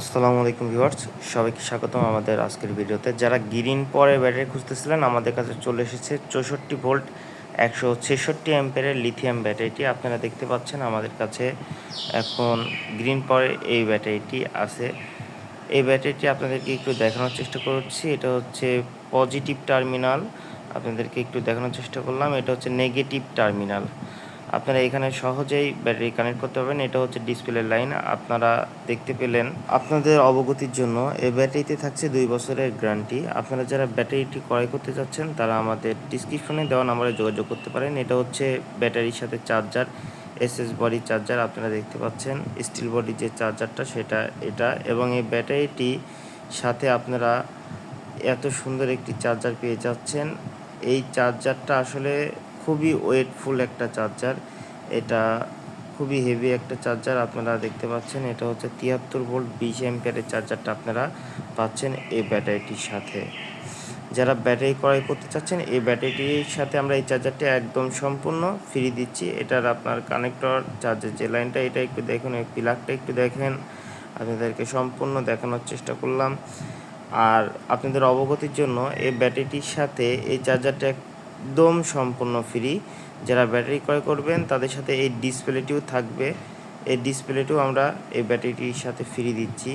আসসালামু আলাইকুম ভিউয়ার্স, সবাইকে স্বাগতম আমাদের আজকের ভিডিওতে। যারা গ্রিন পরে ব্যাটারি খুঁজতেছিলেন, আমাদের কাছে চলে এসেছে চৌষট্টি ভোল্ট, একশো ছেষট্টি অ্যাম্পেয়ারের লিথিয়াম ব্যাটারিটি। আপনারা দেখতে পাচ্ছেন আমাদের কাছে এখন গ্রিন পরে এই ব্যাটারিটি আছে। এই ব্যাটারিটি আপনাদেরকে একটু দেখানোর চেষ্টা করছি। এটা হচ্ছে পজিটিভ টার্মিনাল। আপনাদেরকে একটু দেখানোর চেষ্টা করলাম। এটা হচ্ছে নেগেটিভ টার্মিনাল। আপনারা এখানে সহজেই ব্যাটারি কানেক্ট করতে পারবেন। এটা হচ্ছে ডিসপ্লে লাইন। আপনারা দেখতে পেলেন আপনাদের অবগতির জন্য এই ব্যাটারিতে থাকছে দুই বছরের গ্যারান্টি। আপনারা যারা ব্যাটারিটি ক্রয় করতে চাচ্ছেন, তারা আমাদের ডিসক্রিপশনে দেওয়া নাম্বারে যোগাযোগ করতে পারেন। এটা হচ্ছে ব্যাটারির সাথে চার্জার, এসএস বডি চার্জার আপনারা দেখতে পাচ্ছেন। স্টিল বডি যে চার্জারটা, সেটা এটা। এবং এই ব্যাটারিটি সাথে আপনারা এত সুন্দর একটি চার্জার পেয়ে যাচ্ছেন। এই চার্জারটা আসলে খুবই ওয়েটফুল একটা চার্জার। এটা খুবই হেভি একটা চার্জার আপনারা দেখতে পাচ্ছেন। এটা হচ্ছে তিয়াত্তর ভোল্ট বিশ এম্পিয়ারের চার্জারটা আপনারা পাচ্ছেন এই ব্যাটারিটির সাথে। যারা ব্যাটারি ক্রয় করতে চাচ্ছেন, এই ব্যাটারিটির সাথে আমরা এই চার্জারটি একদম সম্পূর্ণ ফ্রি দিচ্ছি। এটার আপনার কানেক্টর চার্জের যে লাইনটা এটা একটু দেখুন, এই প্লাগটা একটু দেখেন। আপনাদেরকে সম্পূর্ণ দেখানোর চেষ্টা করলাম। আর আপনাদের অবগতির জন্য এই ব্যাটারিটির সাথে এই চার্জারটা একদম সম্পূর্ণ ফ্রি। যারা ব্যাটারি ক্রয় করবেন, তাদের সাথে এই ডিসপ্লেটিও থাকবে। এই ডিসপ্লেটিও আমরা এই ব্যাটারিটির সাথে ফ্রি দিচ্ছি।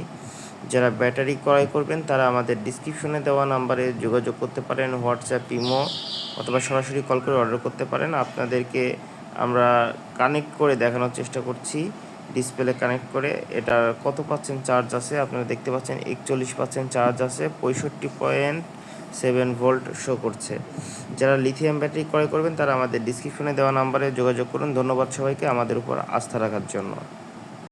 যারা ব্যাটারি ক্রয় করবেন, তারা আমাদের ডিসক্রিপশনে দেওয়া নাম্বারে যোগাযোগ করতে পারেন, হোয়াটসঅ্যাপ, ইমো অথবা সরাসরি কল করে অর্ডার করতে পারেন। আপনাদেরকে আমরা কানেক্ট করে দেখানোর চেষ্টা করছি, ডিসপ্লে কানেক্ট করে। এটা কত পার্সেন্ট চার্জ আছে? আপনারা দেখতে পাচ্ছেন, একচল্লিশ পার্সেন্ট চার্জ আছে, পঁয়ষট্টি পয়েন্ট সেভেন ভোল্ট শো করছে। যারা লিথিয়াম ব্যাটারি ক্রয় করবেন, তারা আমাদের ডিসক্রিপশনে দেওয়া নাম্বারে যোগাযোগ করুন। ধন্যবাদ সবাইকে আমাদের উপর আস্থা রাখার জন্য।